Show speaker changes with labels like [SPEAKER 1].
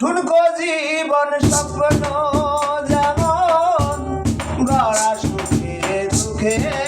[SPEAKER 1] ঠুনকো জীবন স্বপ্ন যেমন গড়া সুখে দুঃখে